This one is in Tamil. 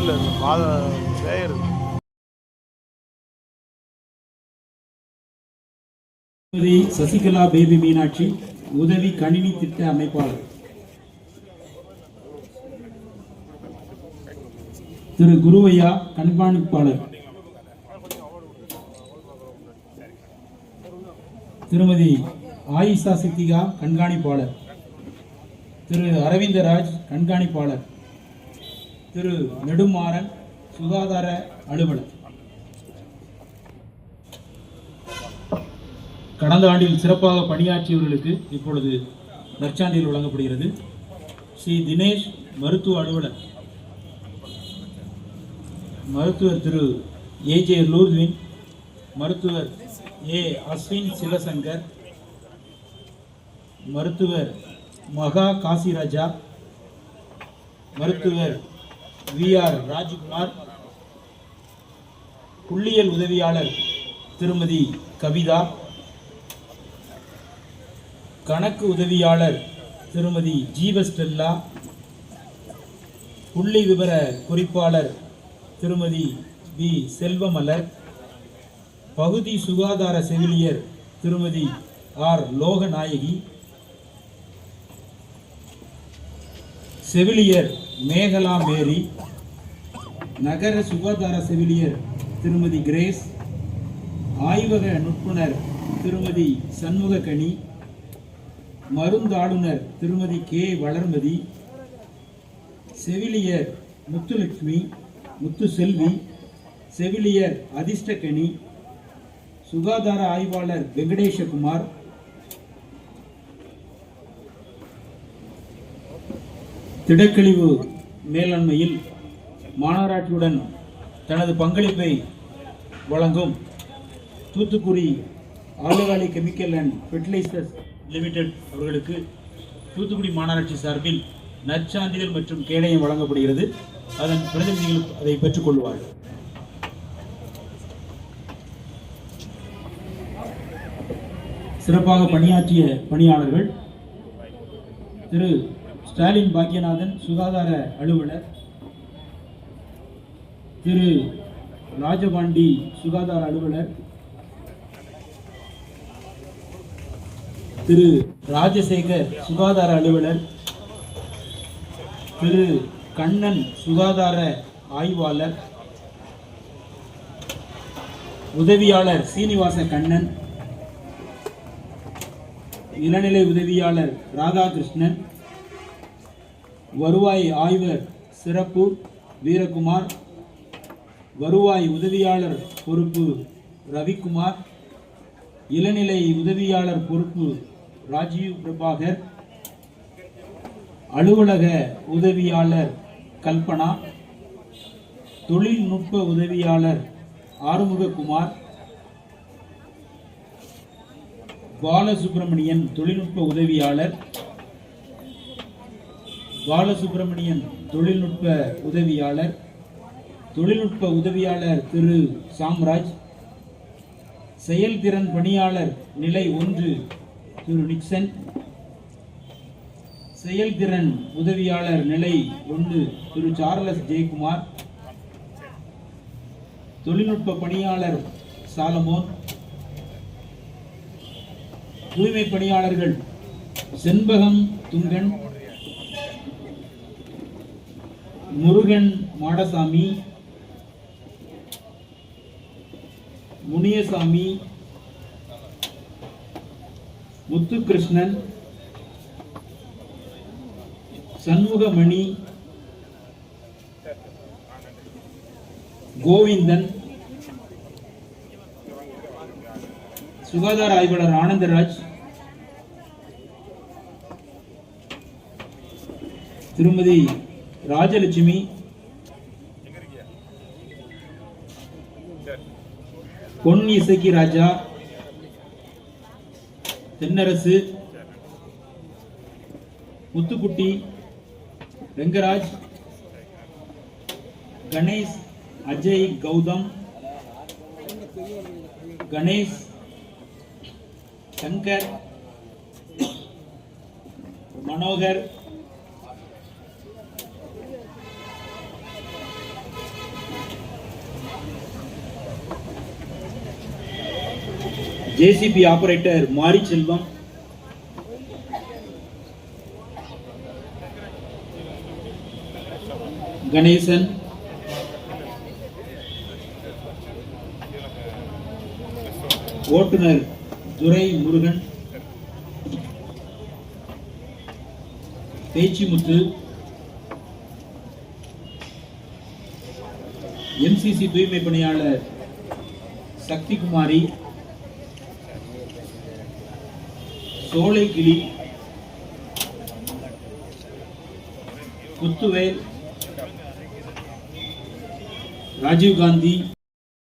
இல்லை பாத சசிகலா பேபி மீனாட்சி உதவி கணினி திட்ட அமைப்பாளர். திரு குருவையா கண்காணிப்பாளர். திருமதி ஆயிஷா சித்திகா கண்காணிப்பாளர். திரு அரவிந்தராஜ் கண்காணிப்பாளர். திரு நெடுமாறன் சுகாதார அலுவலர். கடந்த ஆண்டில் சிறப்பாக பணியாற்றியவர்களுக்கு இப்பொழுது நற்சான்றிதழ் வழங்கப்படுகிறது. ஸ்ரீ தினேஷ் மருத்துவ அலுவலர். மருத்துவர் திரு ஏஜே லூர்வின். மருத்துவர் ஏ அஸ்வின் சிவசங்கர். மருத்துவர் மகா காசிராஜா. மருத்துவர் வி ஆர் ராஜ்குமார் புள்ளியியல் உதவியாளர் திருமதி கவிதா கணக்கு உதவியாளர் திருமதி ஜீவஸ்டெல்லா புள்ளி விவர குறிப்பாளர் திருமதி வி செல்வமலர் பகுதி சுகாதார செவிலியர் திருமதி ஆர் லோகநாயகி செவிலியர் மேகலா மேரி நகர சுகாதார செவிலியர் திருமதி கிரேஸ் ஆய்வக நுட்புணர் திருமதி சண்முகக்கனி மருந்தாளுநர் திருமதி கே. வளர்மதி செவிலியர் முத்துலட்சுமி முத்து செல்வி செவிலியர் அதிர்ஷ்டகனி சுகாதார ஆய்வாளர் வெங்கடேஷகுமார் திடக்கழிவு மேலாண்மையில் மாநகராட்சியுடன் தனது பங்களிப்பை வழங்கும் Thoothukudi alkali chemical and fertilisers limited அவர்களுக்கு தூத்துக்குடி மாநகராட்சி சார்பில் நற்சான்றிதழ் மற்றும் கேடயம் வழங்கப்படுகிறது. அதன் பிரதிநிதிகள் அதை பெற்றுக்கொள்வார்கள் சிறப்பாக பணியாற்றிய பணியாளர்கள் திரு ஸ்டாலின் பாக்கியநாதன் சுகாதார அலுவலர் திரு ராஜபாண்டி சுகாதார அலுவலர் திரு ராஜசேகர் சுகாதார அலுவலர் திரு கண்ணன் சுகாதார ஆய்வாளர் உதவியாளர் சீனிவாச கண்ணன் இளநிலை உதவியாளர் ராதாகிருஷ்ணன் வருவாய் ஆய்வர் சிறப்பு வீரகுமார் வருவாய் உதவியாளர் பொறுப்பு ரவிக்குமார் இளநிலை உதவியாளர் பொறுப்பு ராஜீவ் பிரபாகர் அலுவலக உதவியாளர் கல்பனா தொழில்நுட்ப உதவியாளர் ஆறுமுககுமார் பாலசுப்பிரமணியன் தொழில்நுட்ப உதவியாளர் பாலசுப்பிரமணியன் தொழில்நுட்ப உதவியாளர் தொழில்நுட்ப உதவியாளர் திரு சாம்ராஜ் செயல்திறன் பணியாளர் நிலை ஒன்று திரு நிக்சன் செயல்திறன் உதவியாளர் நிலை ஒன்று திரு சார்லஸ் ஜெயக்குமார் தொழில்நுட்ப பணியாளர் சாலமோன் தூய்மை பணியாளர்கள் செண்பகம் துங்கன் முருகன் மாடசாமி முனியசாமி முத்துகிருஷ்ணன் சண்முகமணி கோவிந்தன் சுகாதார ஆய்வாளர் ஆனந்தராஜ் திருமதி Rajalakshmi. Pon Isakki Raja. Thennarasu. Muthukutty. Rengaraj. Ganesh. Ajay Gautham. Ganesh. Shankar. Manohar. JCB operator Mari Selvam. Ganesan. ஓட்டுநர் துரை முருகன் பேச்சிமுத்து எம்சிசி தூய்மை பணியாளர் சக்திகுமாரி. சோலைக்கிளி குத்துவேல் ராஜீவ்காந்தி